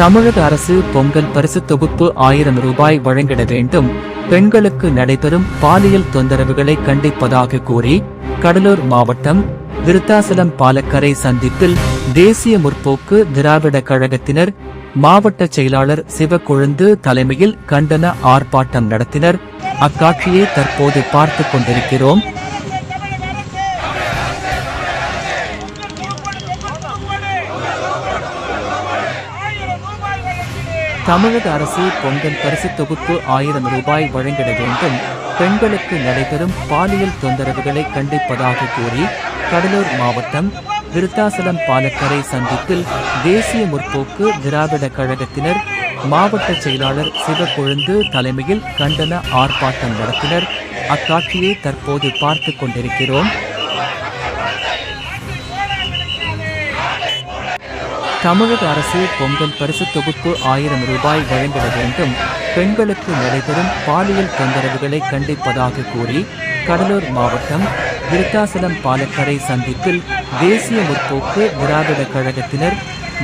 தமிழக அரசு பொங்கல் பரிசு தொகுப்பு ஆயிரம் ரூபாய் வழங்கிட வேண்டும். பெண்களுக்கு நடைபெறும் பாலியல் தொந்தரவுகளை கண்டிப்பதாக கூறி கடலூர் மாவட்டம் விருத்தாசலம் பாலக்கரை சந்திப்பில் தேசிய முற்போக்கு திராவிட கழகத்தினர் மாவட்ட செயலாளர் சிவக்கொழுந்து தலைமையில் கண்டன ஆர்ப்பாட்டம் நடத்தினர். அக்காட்சியை தற்போது பார்த்துக் கொண்டிருக்கிறோம். தமிழக அரசு பொங்கல் பரிசு தொகுப்பு ஆயிரம் ரூபாய் வழங்கிட வேண்டும். பெண்களுக்கு நடைபெறும் பாலியல் தொந்தரவுகளை கண்டிப்பதாக கூறி கடலூர் மாவட்டம் விருத்தாசலம் பாலக்கரை சந்திப்பில் தேசிய முற்போக்கு திராவிட கழகத்தினர் மாவட்ட செயலாளர் சிவக்கொழுந்து தலைமையில் கண்டன ஆர்ப்பாட்டம் நடத்தினர். அக்காட்சியை தற்போது பார்த்து கொண்டிருக்கிறோம். தமிழக அரசு பொங்கல் பரிசு தொகுப்பு ஆயிரம் ரூபாய் வழங்கிட வேண்டும். பெண்களுக்கு நடைபெறும் பாலியல் தொந்தரவுகளை கண்டிப்பதாக கூறி கடலூர் மாவட்டம் விருத்தாசலம் பாலக்கரை சந்திப்பில் தேசிய முற்போக்கு திராவிட கழகத்தினர்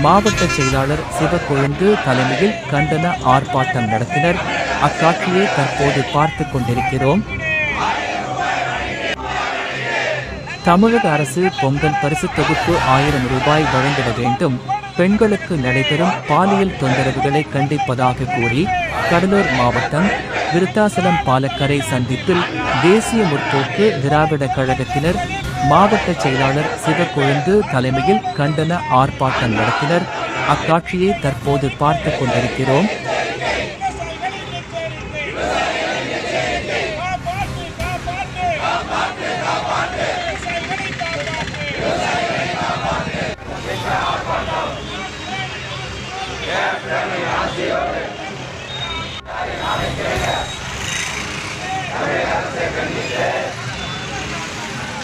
மாவட்ட செயலாளர் சிவக்கொழுந்து தலைமையில் கண்டன ஆர்ப்பாட்டம் நடத்தினர். அக்காட்சியை தற்போது பார்த்து கொண்டிருக்கிறோம். தமிழக அரசு பொங்கல் பரிசு தொகுப்பு ஆயிரம் ரூபாய் வழங்கிட வேண்டும். பெண்களுக்கு நடைபெறும் பாலியல் தொந்தரவுகளை கண்டிப்பதாக கூறி கடலூர் மாவட்டம் விருத்தாசலம் பாலக்கரை சந்திப்பில் தேசிய முற்போக்கு திராவிட கழகத்தினர் மாவட்ட செயலாளர் சிவக்கொழுந்து தலைமையில் கண்டன ஆர்ப்பாட்டம் நடத்தினர். அக்காட்சியை தற்போது பார்த்து கொண்டிருக்கிறோம்.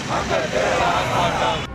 மக்கள் திரளாக மாட்டான்